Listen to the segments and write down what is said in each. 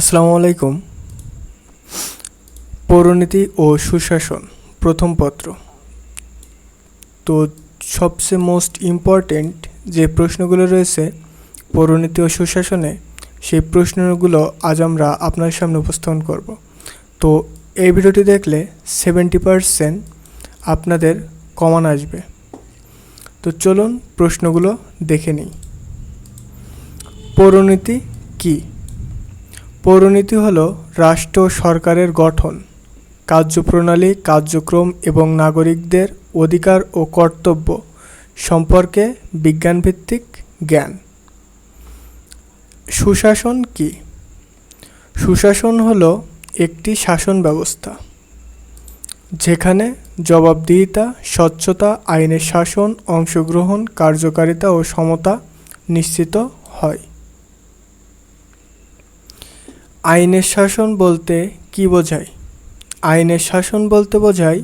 আসসালামু আলাইকুম। পৌরনীতি ও সুশাসন, প্রথম পত্র। তো সবচেয়ে মোস্ট ইম্পর্টেন্ট যে প্রশ্নগুলো রয়েছে পৌরনীতি ও সুশাসনে, সেই প্রশ্নগুলো আজ আমরা আপনার সামনে উপস্থাপন করব। তো এই ভিডিওটি দেখলে সেভেন্টি পারসেন্ট আপনাদের কমান আসবে। তো চলুন প্রশ্নগুলো দেখে নিই। পৌরনীতি কী? পৌরনীতি হল রাষ্ট্র সরকারের গঠন, কার্যপ্রণালী, কার্যক্রম এবং নাগরিকদের অধিকার ও কর্তব্য সম্পর্কে বিজ্ঞানভিত্তিক জ্ঞান। সুশাসন কি? সুশাসন হল একটি শাসন ব্যবস্থা, যেখানে জবাবদিহিতা, স্বচ্ছতা, আইনের শাসন, অংশগ্রহণ, কার্যকারিতা ও সমতা নিশ্চিত হয়। আইনের শাসন বলতে কি বোঝায়? আইনের শাসন বলতে বোঝায়,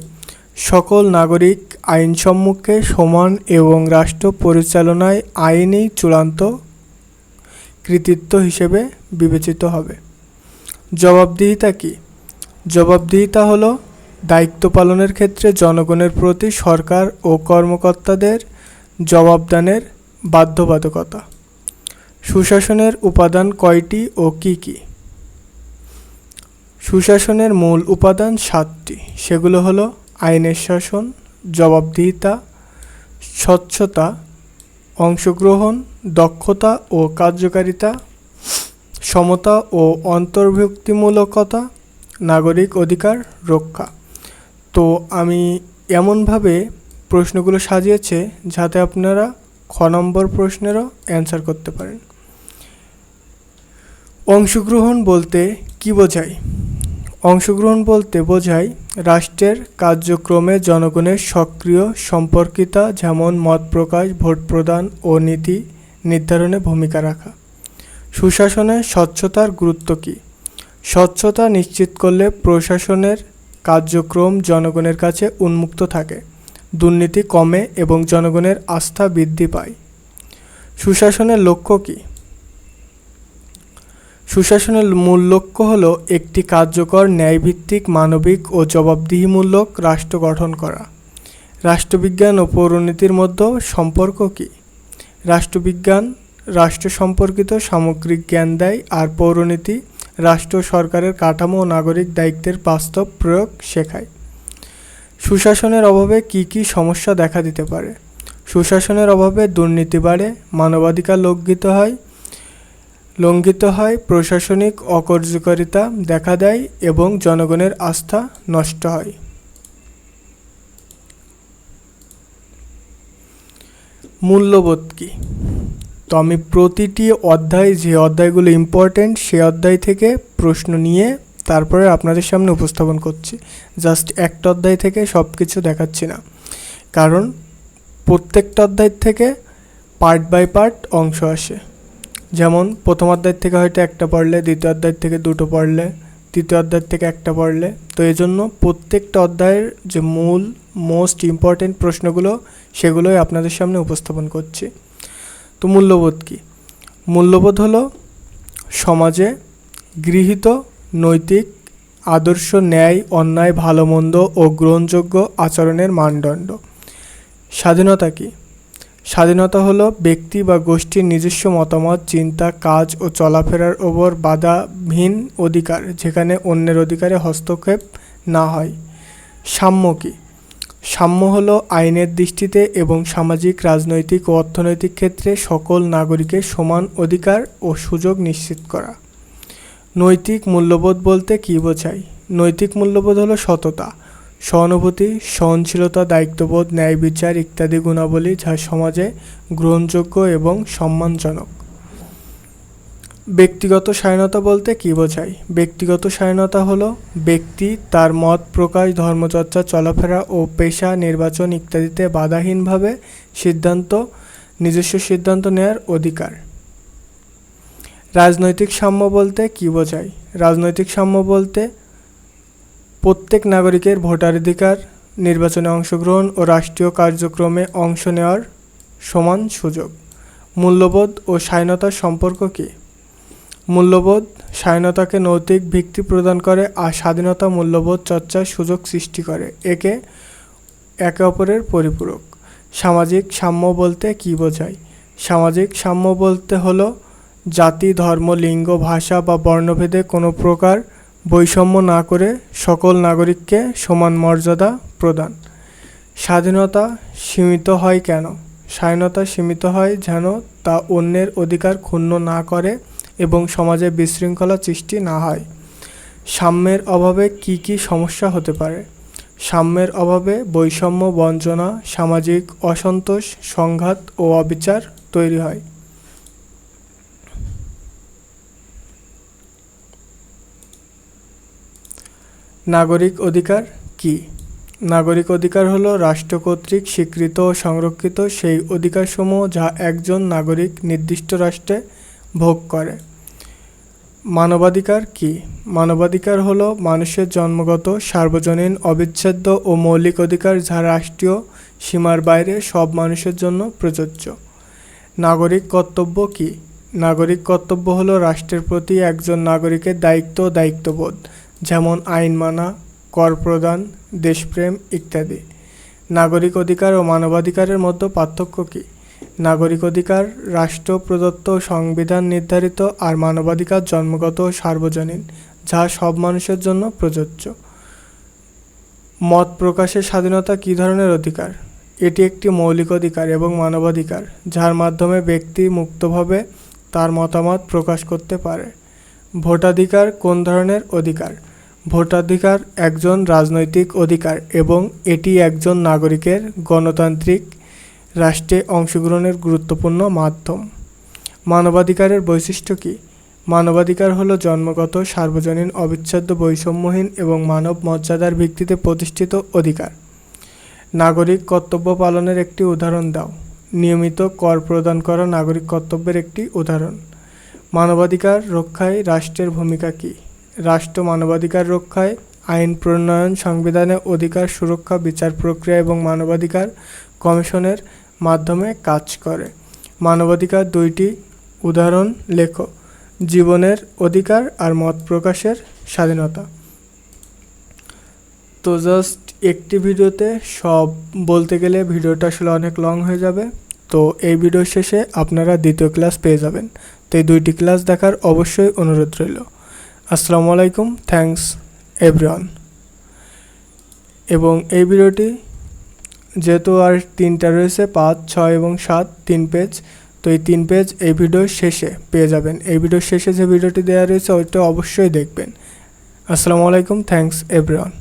সকল নাগরিক আইন সম্মুখে সমান এবং রাষ্ট্র পরিচালনায় আইনেই চূড়ান্ত কৃতিত্ব হিসেবে বিবেচিত হবে। জবাবদিহিতা কি? জবাবদিহিতা হলো দায়িত্ব পালনের ক্ষেত্রে জনগণের প্রতি সরকার ও কর্মকর্তাদের জবাবদানের বাধ্যবাধকতা। সুশাসনের উপাদান কয়টি ও কি কী? সুশাসনের মূল উপাদান সাতটি। সেগুলো হলো আইনের শাসন, জবাবদিহিতা, স্বচ্ছতা, অংশগ্রহণ, দক্ষতা ও কার্যকারিতা, সমতা ও অন্তর্ভুক্তিমূলকতা, নাগরিক অধিকার রক্ষা। তো আমি এমনভাবে প্রশ্নগুলো সাজিয়েছে যাতে আপনারা খ নম্বর প্রশ্নেরও অ্যান্সার করতে পারেন। অংশগ্রহণ বলতে কি বোঝায়? অংশগ্রহণ বলতে বোঝায় রাষ্ট্রের কার্যক্রমে জনগণের সক্রিয় সম্পর্কিতা, যেমন মত প্রকাশ, ভোট প্রদান ও নীতি নির্ধারণে ভূমিকা রাখা। সুশাসনে স্বচ্ছতার গুরুত্ব কী? স্বচ্ছতা নিশ্চিত করলে প্রশাসনের কার্যক্রম জনগণের কাছে উন্মুক্ত থাকে, দুর্নীতি কমে এবং জনগণের আস্থা বৃদ্ধি পায়। সুশাসনের লক্ষ্য কী? সুশাসনের মূল লক্ষ্য হল একটি কার্যকর, ন্যায়ভিত্তিক, মানবিক ও জবাবদিহিমূলক রাষ্ট্র গঠন করা। রাষ্ট্রবিজ্ঞান ও পৌরনীতির মধ্যে সম্পর্ক কী? রাষ্ট্রবিজ্ঞান, রাষ্ট্র সম্পর্কিত সামগ্রিক জ্ঞান দেয় আর পৌরনীতি, রাষ্ট্র সরকারের কাঠামো ও নাগরিক দায়িত্বের বাস্তব প্রয়োগ শেখায়। সুশাসনের অভাবে কি কি সমস্যা দেখা দিতে পারে? সুশাসনের অভাবে দুর্নীতি বাড়ে, মানবাধিকার লঙ্ঘিত হয় লঙ্ঘিত হয়, প্রশাসনিক অকার্যকারিতা দেখা দেয় এবং জনগণের আস্থা নষ্ট হয়। মূল্যবোধ কী? তো আমি প্রতিটি অধ্যায়, যে অধ্যায়গুলো ইম্পর্ট্যান্ট সে অধ্যায় থেকে প্রশ্ন নিয়ে তারপরে আপনাদের সামনে উপস্থাপন করছি। জাস্ট একটা অধ্যায় থেকে সব কিছু দেখাচ্ছি না। কারণ প্রত্যেকটা অধ্যায় থেকে পার্ট বাই পার্ট অংশ আসে। যেমন, প্রথম অধ্যায় থেকে হয়তো একটা পড়লে, দ্বিতীয় অধ্যায় থেকে দুটো পড়লে, তৃতীয় অধ্যায় থেকে একটা পড়লে। তো এই জন্য প্রত্যেকটা অধ্যায়ের যে মূল মোস্ট ইম্পর্টেন্ট প্রশ্নগুলো, সেগুলোই আপনাদের সামনে উপস্থাপন করছি। তো মূল্যবোধ কী? মূল্যবোধ হলো সমাজে গৃহীত নৈতিক, আদর্শ, ন্যায়, অন্যায়, ভালো, মন্দ ও গ্রহণযোগ্য আচরণের মানদণ্ড। স্বাধীনতা কী? স্বাধীনতা হলো ব্যক্তি বা গোষ্ঠীর নিজস্ব মতামত, চিন্তা, কাজ ও চলাফেরার ওপর বাধাহীন অধিকার, যেখানে অন্যের অধিকারে হস্তক্ষেপ না হয়। সাম্য কী? সাম্য হলো আইনের দৃষ্টিতে এবং সামাজিক, রাজনৈতিক ও অর্থনৈতিক ক্ষেত্রে সকল নাগরিকের সমান অধিকার ও সুযোগ নিশ্চিত করা। নৈতিক মূল্যবোধ বলতে কী বোঝায়? নৈতিক মূল্যবোধ হলো সততা। সহানুভূতি, সহনশীলতা, দায়িত্ববোধ, ন্যায় বিচার ইত্যাদি গুণাবলী যা সমাজে গ্রহণযোগ্য এবং সম্মানজনক। ব্যক্তিগত স্বাধীনতা বলতে কী বোঝায়? ব্যক্তিগত স্বাধীনতা হলো ব্যক্তি তার মত প্রকাশ, ধর্মচর্চা, চলাফেরা ও পেশা, নির্বাচন ইত্যাদিতে বাধাহীনভাবে সিদ্ধান্ত, নিজস্ব সিদ্ধান্ত নেওয়ার অধিকার। রাজনৈতিক সাম্য বলতে কী বোঝায়? রাজনৈতিক সাম্য বলতে প্রত্যেক নাগরিকের ভোটাধিকার, নির্বাচনে অংশগ্রহণ ও রাষ্ট্রীয় কার্যক্রমে অংশ নেওয়ার সমান সুযোগ। মূল্যবোধ ও স্বাধীনতার সম্পর্ক কী? মূল্যবোধ স্বাধীনতাকে নৈতিক ভিত্তি প্রদান করে আর স্বাধীনতা মূল্যবোধ চর্চার সুযোগ সৃষ্টি করে। একে একে অপরের পরিপূরক। সামাজিক সাম্য বলতে কী বোঝায়? সামাজিক সাম্য বলতে হলো জাতি, ধর্ম, লিঙ্গ, ভাষা বা বর্ণভেদে কোনো প্রকার বৈষম্য না করে সকল নাগরিককে সমান মর্যাদা প্রদান। স্বাধীনতা সীমিত হয় কেন? স্বাধীনতা সীমিত হয় যেন তা অন্যের অধিকার ক্ষুণ্ণ না করে এবং সমাজে বিশৃঙ্খলা সৃষ্টি না হয়। সাম্যের অভাবে কি কি সমস্যা হতে পারে? সাম্যের অভাবে বৈষম্য বঞ্চনা, সামাজিক অসন্তোষ, সংঘাত ও অবিচার তৈরি হয়। নাগরিক অধিকার কি? নাগরিক অধিকার হলো রাষ্ট্র কর্তৃক স্বীকৃত ও সংরক্ষিত সেই অধিকারসমূহ যা একজন নাগরিক নির্দিষ্ট রাষ্ট্রে ভোগ করে। মানবাধিকার কি? মানবাধিকার হলো মানুষের জন্মগত, সার্বজনীন, অবিচ্ছেদ্য ও মৌলিক অধিকার যা রাষ্ট্রীয় সীমার বাইরে সব মানুষের জন্য প্রযোজ্য। নাগরিক কর্তব্য কি? নাগরিক কর্তব্য হলো রাষ্ট্রের প্রতি একজন নাগরিকের দায়িত্ব দায়িত্ববোধ। যেমন আইন মানা, কর প্রদান, দেশপ্রেম ইত্যাদি। নাগরিক অধিকার ও মানবাধিকারের মধ্যে পার্থক্য কী? নাগরিক অধিকার, রাষ্ট্র, প্রদত্ত সংবিধান নির্ধারিত আর মানবাধিকার জন্মগত ও সার্বজনীন, যা সব মানুষের জন্য প্রযোজ্য। মত প্রকাশের স্বাধীনতা কী ধরনের অধিকার? এটি একটি মৌলিক অধিকার এবং মানবাধিকার, যার মাধ্যমে ব্যক্তি মুক্তভাবে তার মতামত প্রকাশ করতে পারে। ভোটাধিকার কোন ধরনের অধিকার? ভোটাধিকার একজন রাজনৈতিক অধিকার এবং এটি একজন নাগরিকের গণতান্ত্রিক রাষ্ট্রে অংশগ্রহণের গুরুত্বপূর্ণ মাধ্যম। মানবাধিকারের বৈশিষ্ট্য কী? মানবাধিকার হলো জন্মগত, সার্বজনীন, অবিচ্ছেদ্য, বৈষম্যহীন এবং মানব মর্যাদার ভিত্তিতে প্রতিষ্ঠিত অধিকার। নাগরিক কর্তব্য পালনের একটি উদাহরণ দাও। নিয়মিত কর প্রদান করা নাগরিক কর্তব্যের একটি উদাহরণ। মানবাধিকার রক্ষায় রাষ্ট্রের ভূমিকা কী? রাষ্ট্র মানবাধিকার রক্ষায়, আইন প্রণয়ন, সংবিধানে অধিকার সুরক্ষা, বিচার প্রক্রিয়া এবং মানবাধিকার কমিশনের মাধ্যমে কাজ করে। মানবাধিকার দুইটি উদাহরণ, লেখো, জীবনের অধিকার আর মত প্রকাশের স্বাধীনতা। তো জাস্ট একটি ভিডিওতে সব বলতে গেলে ভিডিওটা আসলে অনেক লং হয়ে যাবে। তো এই ভিডিও শেষে আপনারা দ্বিতীয় ক্লাস পেয়ে যাবেন। তো এই দুইটি ক্লাস দেখার অবশ্যই অনুরোধ রইল। আসসালামু আলাইকুম থ্যাংকস এভরিওয়ান এবং এই ভিডিওটি যেহেতু আর তিনটা রয়েছে, পাঁচ, ছয় এবং সাত, তিন পেজ তো এই তিন পেজ এই ভিডিওর শেষে পেয়ে যাবেন। এই ভিডিওর শেষে যে ভিডিওটি দেওয়া রয়েছে, ওইটা অবশ্যই দেখবেন। আসসালামু আলাইকুম থ্যাংকস এভরিওয়ান